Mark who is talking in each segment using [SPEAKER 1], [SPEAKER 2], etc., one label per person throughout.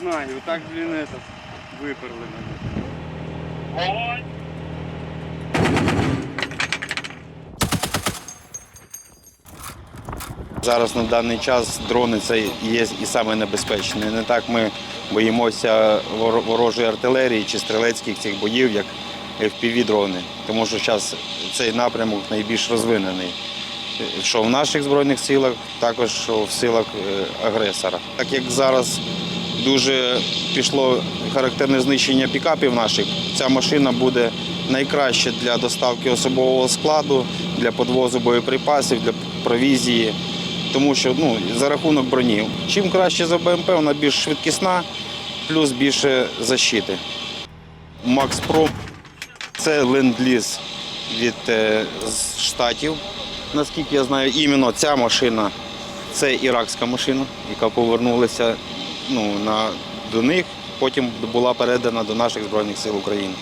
[SPEAKER 1] знаю, так, блін, это, виперли мене.
[SPEAKER 2] Вогонь!
[SPEAKER 3] Зараз на даний час дрони це є і саме небезпечне. Не так ми боїмося ворожої артилерії чи стрілецьких цих боїв, як fpv дрони Тому що зараз цей напрямок найбільш розвинений. Що в наших збройних силах, також що в силах е, агресора. Так як зараз дуже пішло характерне знищення пікапів наших, ця машина буде найкраще для доставки особового складу, для подвозу боєприпасів, для провізії. Тому що ну, за рахунок броні. Чим краще за БМП, вона більш швидкісна, плюс більше защити. Макс Про це ленд-ліз від е, штатів. Наскільки я знаю, іменно ця машина це іракська машина, яка повернулася ну, на, до них, потім була передана до наших Збройних сил України.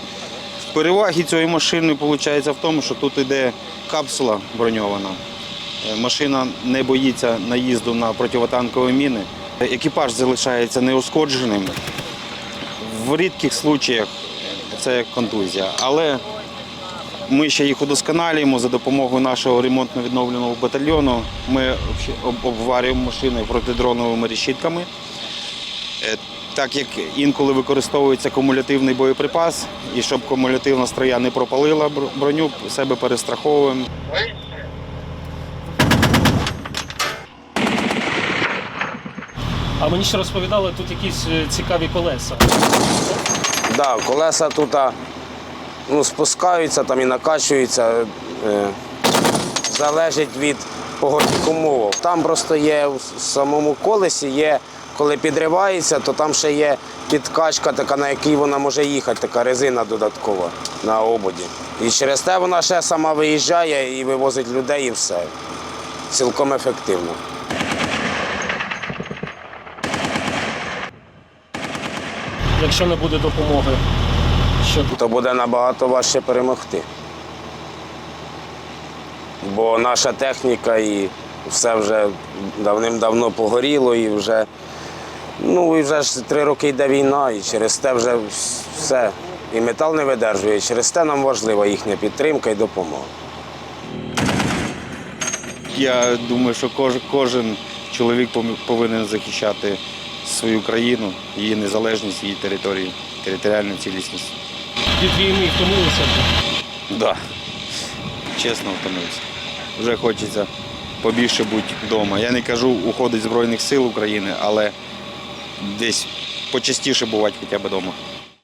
[SPEAKER 3] Переваги цієї машини виходить в тому, що тут йде капсула броньована. Е, Машина не боїться наїзду на противотанкові міни. Екіпаж залишається неушкодженим. В рідких случаях це контузія. Але ми ще їх удосконалюємо за допомогою нашого ремонтно-відновленого батальйону. Ми обварюємо машини протидроновими решітками. Е, Так як інколи використовується кумулятивний боєприпас, і щоб кумулятивна строя не пропалила броню, себе перестраховуємо.
[SPEAKER 4] А мені ще розповідали, тут якісь е, цікаві колеса.
[SPEAKER 5] Да, колеса тут ну, спускаються там і накачуються. Е, залежить від погодних умов. Там просто є в самому колесі, є, коли підривається, то там ще є підкачка, така, на якій вона може їхати, така резина додаткова на ободі. І через те вона ще сама виїжджає і вивозить людей і все. Цілком ефективно.
[SPEAKER 4] Якщо не буде допомоги, що
[SPEAKER 5] то буде набагато важче перемогти. Бо наша техніка і все вже давним-давно погоріло, і вже, ну, і вже ж три роки йде війна, і через те вже все. І метал не видержує. Через те нам важлива їхня підтримка і допомога.
[SPEAKER 3] Я думаю, що кож- кожен чоловік повинен захищати свою країну, її незалежність, її територію, територіальну цілісність.
[SPEAKER 4] від війни втомилися.
[SPEAKER 3] Да. Чесно втомився. Вже хочеться побільше бути вдома. Я не кажу уходить Збройних сил України, але десь почастіше бувати хоча б вдома.